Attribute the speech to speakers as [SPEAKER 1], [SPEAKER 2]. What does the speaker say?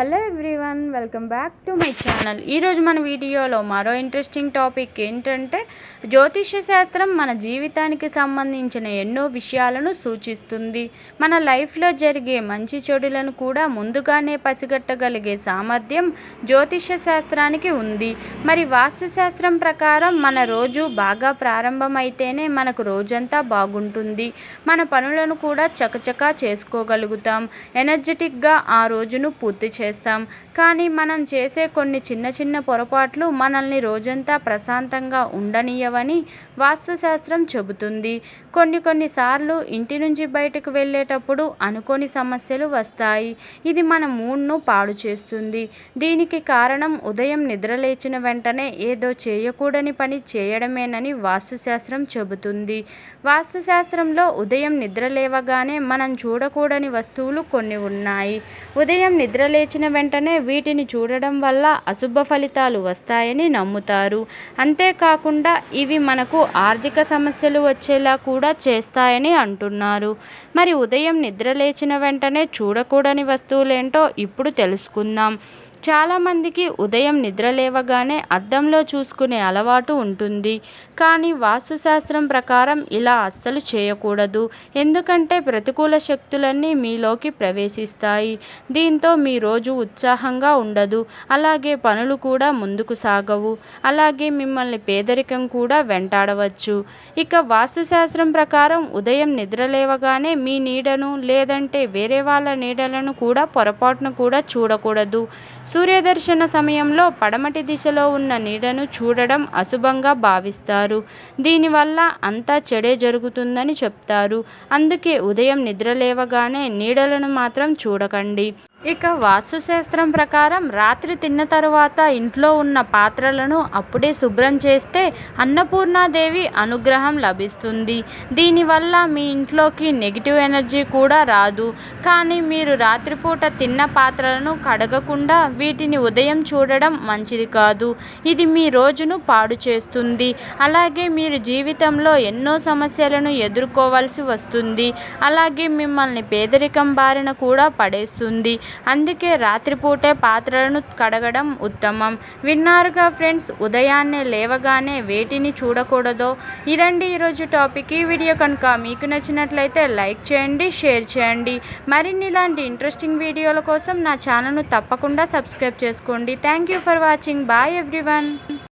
[SPEAKER 1] Hello everyone welcome back to my channel. ఈరోజు మన వీడియోలో మరో ఇంట్రెస్టింగ్ టాపిక్ ఏంటంటే జ్యోతిష్య శాస్త్రం మన జీవితానికి సంబంధించిన ఎన్నో విషయాలను సూచిస్తుంది. మన లైఫ్లో జరిగే మంచి చెడులను కూడా ముందుగానే పసిగట్టగలిగే సామర్థ్యం జ్యోతిష్య శాస్త్రానికి ఉంది. మరి వాస్తుశాస్త్రం ప్రకారం మన రోజు బాగా ప్రారంభమైతేనే మనకు రోజంతా బాగుంటుంది. మన పనులను కూడా చకచకా చేసుకోగలుగుతాం. ఎనర్జెటిక్గా ఆ రోజును పూర్తి చేస్తాం. కానీ మనం చేసే కొన్ని చిన్న చిన్న పొరపాట్లు మనల్ని రోజంతా ప్రశాంతంగా ఉండనీయవని వాస్తుశాస్త్రం చెబుతుంది. కొన్ని కొన్నిసార్లు ఇంటి నుంచి బయటకు వెళ్ళేటప్పుడు అనుకోని సమస్యలు వస్తాయి. ఇది మన మూడ్ను పాడు చేస్తుంది. దీనికి కారణం ఉదయం నిద్రలేచిన వెంటనే ఏదో చేయకూడని పని చేయడమేనని వాస్తుశాస్త్రం చెబుతుంది. వాస్తుశాస్త్రంలో ఉదయం నిద్ర లేవగానే మనం చూడకూడని వస్తువులు కొన్ని ఉన్నాయి. ఉదయం వచ్చిన వెంటనే వీటిని చూడడం వల్ల అశుభ ఫలితాలు వస్తాయని నమ్ముతారు. అంతేకాకుండా ఇవి మనకు ఆర్థిక సమస్యలు వచ్చేలా కూడా చేస్తాయని అంటున్నారు. మరి ఉదయం నిద్రలేచిన వెంటనే చూడకూడని వస్తువులేంటో ఇప్పుడు తెలుసుకుందాం. చాలామందికి ఉదయం నిద్ర లేవగానే అద్దంలో చూసుకునే అలవాటు ఉంటుంది. కానీ వాస్తుశాస్త్రం ప్రకారం ఇలా అస్సలు చేయకూడదు. ఎందుకంటే ప్రతికూల శక్తులన్నీ మీలోకి ప్రవేశిస్తాయి. దీంతో మీ రోజు ఉత్సాహంగా ఉండదు. అలాగే పనులు కూడా ముందుకు సాగవు. అలాగే మిమ్మల్ని పేదరికం కూడా వెంటాడవచ్చు. ఇక వాస్తుశాస్త్రం ప్రకారం ఉదయం నిద్ర లేవగానే మీ నీడను లేదంటే వేరే వాళ్ళ నీడలను కూడా పొరపాటును కూడా చూడకూడదు. సూర్యదర్శన సమయంలో పడమటి దిశలో ఉన్న నీడను చూడడం అశుభంగా భావిస్తారు. దీనివల్ల అంతా చెడే జరుగుతుందని చెప్తారు. అందుకే ఉదయం నిద్ర లేవగానే నీడలను మాత్రం చూడకండి. ఇక వాస్తుశాస్త్రం ప్రకారం రాత్రి తిన్న తరువాత ఇంట్లో ఉన్న పాత్రలను అప్పుడే శుభ్రం చేస్తే అన్నపూర్ణాదేవి అనుగ్రహం లభిస్తుంది. దీనివల్ల మీ ఇంట్లోకి నెగిటివ్ ఎనర్జీ కూడా రాదు. కానీ మీరు రాత్రిపూట తిన్న పాత్రలను కడగకుండా వీటిని ఉదయం చూడడం మంచిది కాదు. ఇది మీ రోజును పాడు చేస్తుంది. అలాగే మీరు జీవితంలో ఎన్నో సమస్యలను ఎదుర్కోవాల్సి వస్తుంది. అలాగే మిమ్మల్ని పేదరికం బారిన కూడా పడేస్తుంది. అందుకే రాత్రిపూటే పాత్రలను కడగడం ఉత్తమం. విన్నారుగా ఫ్రెండ్స్? ఉదయాన్నే లేవగానే వేటిని చూడకూడదో? ఇదండి ఈరోజు టాపిక్. ఈ వీడియో కనుక మీకు నచ్చినట్లయితే లైక్ చేయండి షేర్ చేయండి. మరిన్ని ఇలాంటి ఇంట్రెస్టింగ్ వీడియోల కోసం నా ఛానల్ను తప్పకుండా సబ్స్క్రైబ్ చేసుకోండి. Thank you for watching. Bye everyone.